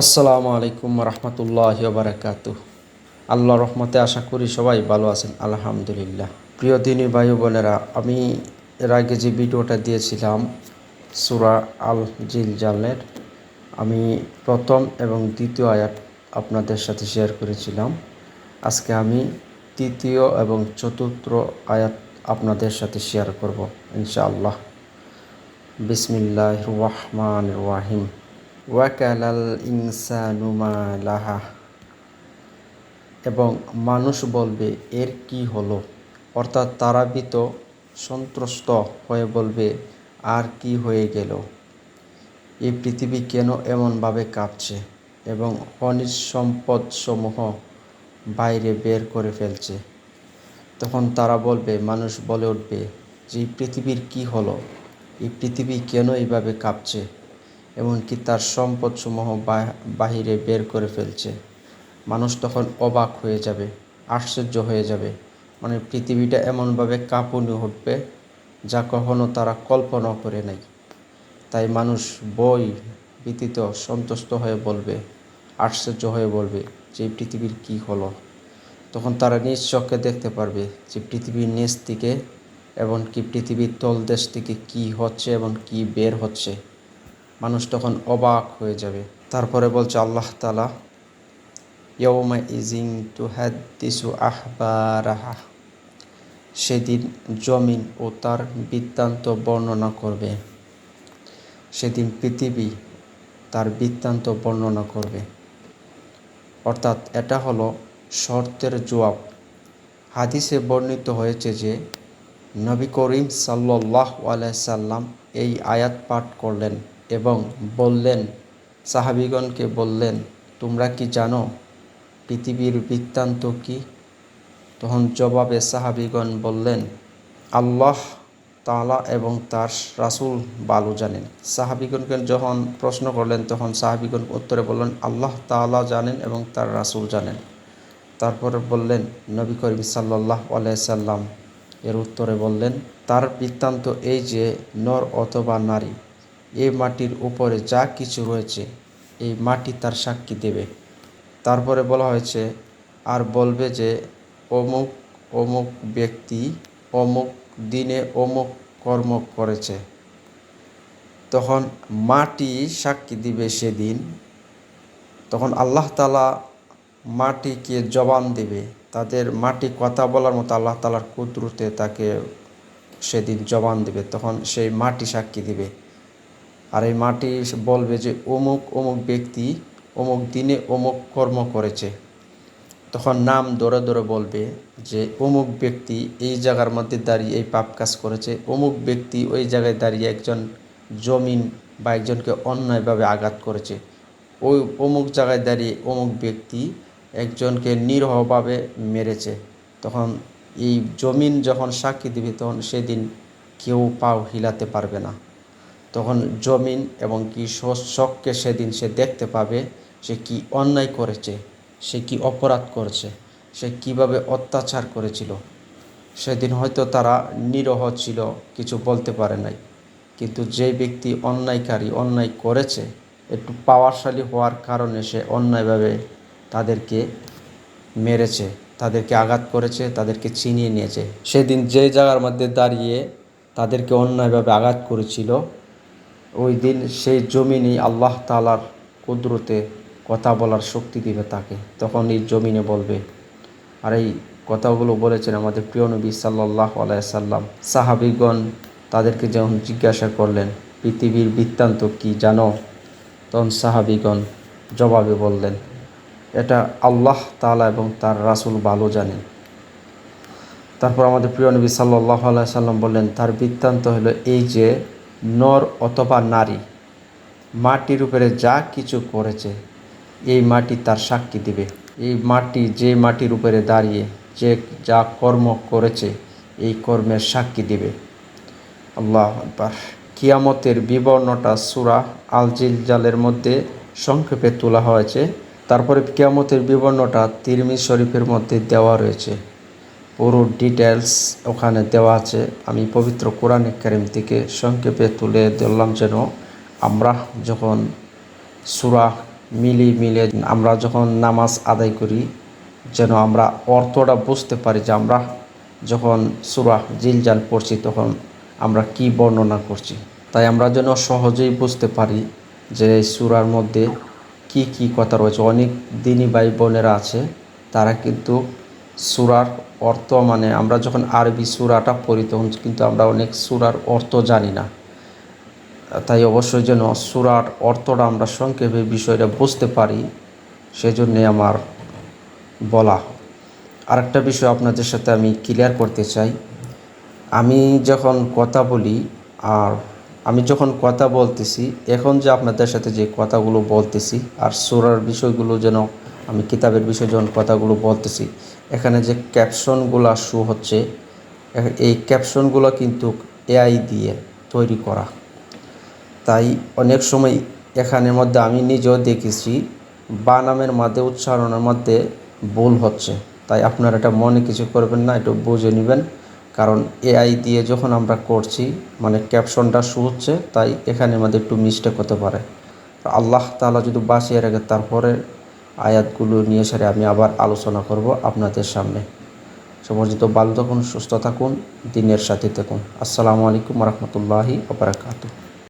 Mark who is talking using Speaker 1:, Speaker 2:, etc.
Speaker 1: আসসালামু আলাইকুম রহমতুল্লাহ বারাকাতু আল্লাহ রহমতে আশা করি সবাই ভালো আছেন, আলহামদুলিল্লাহ। প্রিয় দিনী ভাই বোনেরা, আমি এর আগে যে ভিডিওটা দিয়েছিলাম, সুরা আল জিল জালের আমি প্রথম এবং দ্বিতীয় আয়াত আপনাদের সাথে শেয়ার করেছিলাম। আজকে আমি তৃতীয় এবং চতুর্থ আয়াত আপনাদের সাথে শেয়ার করব, ইনশাআল্লাহ। বিসমিল্লাহ রহমান রাহিম। ওয়াকালাল ইনসানু মা লাহা। এবং মানুষ বলবে, এর কি হলো? অর্থাৎ তারা ভীত, সন্ত্রস্ত হয়ে বলবে, আর কি হয়ে গেল? এই পৃথিবী কেন এমনভাবে কাঁপছে এবং খনিজ সম্পদসমূহ বাইরে বের করে ফেলছে? তখন তারা বলবে, মানুষ বলে উঠবে, যে এই পৃথিবীর কি হলো? এই পৃথিবী কেন এইভাবে কাঁপছে? এমনকি তার সম্পদসমূহ বাহিরে বের করে ফেলছে। মানুষ তখন অবাক হয়ে যাবে, আশ্চর্য হয়ে যাবে। মানে পৃথিবীটা এমনভাবে কাঁপুনি উঠবে যা কখনো তারা কল্পনা করে নাই। তাই মানুষ বই ব্যতীত সন্তুষ্ট হয়ে বলবে, আশ্চর্য হয়ে বলবে যে পৃথিবীর কি হলো। তখন তারা নিজ চোখে দেখতে পারবে যে পৃথিবীর নিচ থেকে এবং কি পৃথিবীর তলদেশ থেকে কি হচ্ছে এবং কি বের হচ্ছে। মানুষ তখন অবাক হয়ে যাবে। তারপরে বলছে আল্লাহ তালা ইজিং টু হাদিসু আহবারাহা সেদিন জমিন ও তার বৃত্তান্ত বর্ণনা করবে। সেদিন পৃথিবী তার বৃত্তান্ত বর্ণনা করবে। অর্থাৎ এটা হলো শর্তের জবাব। হাদিসে বর্ণিত হয়েছে যে, নবী করিম সাল্লাহ সাল্লাম এই আয়াত পাঠ করলেন। এবং বললেন, সাহাবিগণকে বললেন, তোমরা কি জানো পৃথিবীর বৃত্তান্ত কি? তখন জবাবে সাহাবিগণ বললেন, আল্লাহ তাআলা এবং তার রাসূল বালু জানেন। সাহাবিগণকে যখন প্রশ্ন করলেন, তখন সাহাবিগণ উত্তরে বললেন, আল্লাহ তাআলা জানেন এবং তার রাসূল জানেন। তারপরে বললেন, নবী করিম সাল্লাহ সাল্লাম। এর উত্তরে বললেন, তার বৃত্তান্ত এই যে নর অথবা নারী এই মাটির উপরে যা কিছু রয়েছে, এই মাটি তার সাক্ষী দেবে। তারপরে বলা হয়েছে, আর বলবে যে, অমুক অমুক ব্যক্তি অমুক দিনে অমুক কর্ম করেছে। তখন মাটি সাক্ষী দিবে সেদিন। তখন আল্লাহ তালা মাটিকে জবান দেবে। তাদের মাটি কথা বলার মতো আল্লাহ তালার কুদরতে তাকে সেদিন জবান দেবে। তখন সেই মাটি সাক্ষী দিবে। আর এই মাটি বলবে যে অমুক অমুক ব্যক্তি অমুক দিনে অমুক কর্ম করেছে। তখন নাম ধরে ধরে বলবে যে অমুক ব্যক্তি এই জায়গার মধ্যে দাঁড়িয়ে এই পাপ কাজ করেছে, অমুক ব্যক্তি ওই জায়গায় দাঁড়িয়ে একজন জমিন বা একজনকে অন্যায়ভাবে আঘাত করেছে। ওই অমুক জায়গায় দাঁড়িয়ে অমুক ব্যক্তি একজনকে নিরহভাবে মেরেছে। তখন এই জমিন যখন সাক্ষী দিবে, তখন সেদিন কেউ পাও হিলাতে পারবে না। তখন জমিন এবং কি শখকে সেদিন সে দেখতে পাবে, সে কি অন্যায় করেছে, সে কি অপরাধ করেছে, সে কীভাবে অত্যাচার করেছিল। সেদিন হয়তো তারা নিরহ ছিল, কিছু বলতে পারে নাই। কিন্তু যে ব্যক্তি অন্যায়কারী, অন্যায় করেছে, একটু পাওয়ারশালী হওয়ার কারণে সে অন্যায়ভাবে তাদেরকে মেরেছে, তাদেরকে আঘাত করেছে, তাদেরকে ছিনিয়ে নিয়েছে। সেদিন যে জায়গার মধ্যে দাঁড়িয়ে তাদেরকে অন্যায়ভাবে আঘাত করেছিল ওই দিন সেই জমিনই আল্লাহ তালার কুদরতে কথা বলার শক্তি দিবে তাকে। তখন এই জমিনে বলবে, আর এই কথাগুলো বলেছেন আমাদের প্রিয় নবী সাল্লাহ আলাইসাল্লাম সাহাবিগণ তাদেরকে যখন জিজ্ঞাসা করলেন, পৃথিবীর বৃত্তান্ত কি জানো? তখন সাহাবিগণ জবাবে বললেন, এটা আল্লাহ তাআলা এবং তার রাসূল ভালো জানেন। তারপর আমাদের প্রিয় নবী সাল্লাহ সাল্লাম বললেন, তার বৃত্তান্ত হলো এই যে নর অথবা নারী। মাটির উপরে যা কিছু করেছে, এই মাটি তার সাক্ষী দিবে। এই মাটি যে মাটির উপরে দাঁড়িয়ে যে যা কর্ম করেছে, এই কর্মের সাক্ষী দিবে। আল্লাহ আকবার। কিয়ামতের বিবর্ণটা সুরা আল জিলজালের মধ্যে সংক্ষেপে তোলা হয়েছে। তারপরে কিয়ামতের বিবর্ণটা তিরমিজ শরীফের মধ্যে দেওয়া রয়েছে। পুরো ডিটেলস ওখানে দেওয়া আছে। আমি পবিত্র কোরআন কারিম থেকে সংক্ষেপে তুলে ধরলাম যেন আমরা যখন সুরা মিলি মিলে আমরা যখন নামাজ আদায় করি, যেন আমরা অর্থটা বুঝতে পারি যে আমরা যখন সুরা জিলজাল পড়ছি তখন আমরা কি বর্ণনা করছি। তাই আমরা যেন সহজেই বুঝতে পারি যে এই সুরার মধ্যে কি কি কথা রয়েছে। অনেক দিনী ভাই বোনেরা আছে, তারা কিন্তু সুরার অর্থ মানে আমরা যখন আরবি সুরাটা পড়ি, তখন কিন্তু আমরা অনেক সুরার অর্থ জানি না। তাই অবশ্যই যেন সুরার অর্থটা আমরা সংক্ষেপে বিষয়টা বুঝতে পারি, সেজন্যে আমার বলা। আরেকটা বিষয় আপনাদের সাথে আমি ক্লিয়ার করতে চাই। আমি যখন কথা বলি, আর আমি যখন কথা বলতেছি, এখন যে আপনাদের সাথে যে কথাগুলো বলতেছি, আর সুরার বিষয়গুলো যেন, আমি কিতাবের বিষয়ে যখন কথাগুলো বলতেছি এখানে যে ক্যাপশনগুলো শো হচ্ছে এই ক্যাপশনগুলো কিন্তু এআই দিয়ে তৈরি করা। তাই অনেক সময় এখানের মধ্যে আমি নিজেও দেখেছি, বানামের মধ্যে, উচ্চারণের মধ্যে ভুল হচ্ছে। তাই আপনারা এটা মনে কিছু করবেন না, একটু বুঝে নেবেন। কারণ এআই দিয়ে যখন আমরা করছি মানে ক্যাপশনটা শু হচ্ছে, তাই এখানে মধ্যে একটু মিস্টেক হতে পারে। আল্লাহ তাআলা যদি বাঁচিয়ে রাখে, তারপরে আয়াতগুলো নিয়ে সেরে আমি আবার আলোচনা করব আপনাদের সামনে। সমর্জিত ভালো থাকুন সুস্থ থাকুন, দিনের সাথে থাকুন। আসসালামু আলাইকুম রহমতুল্লাহি ওবরাকাতুহ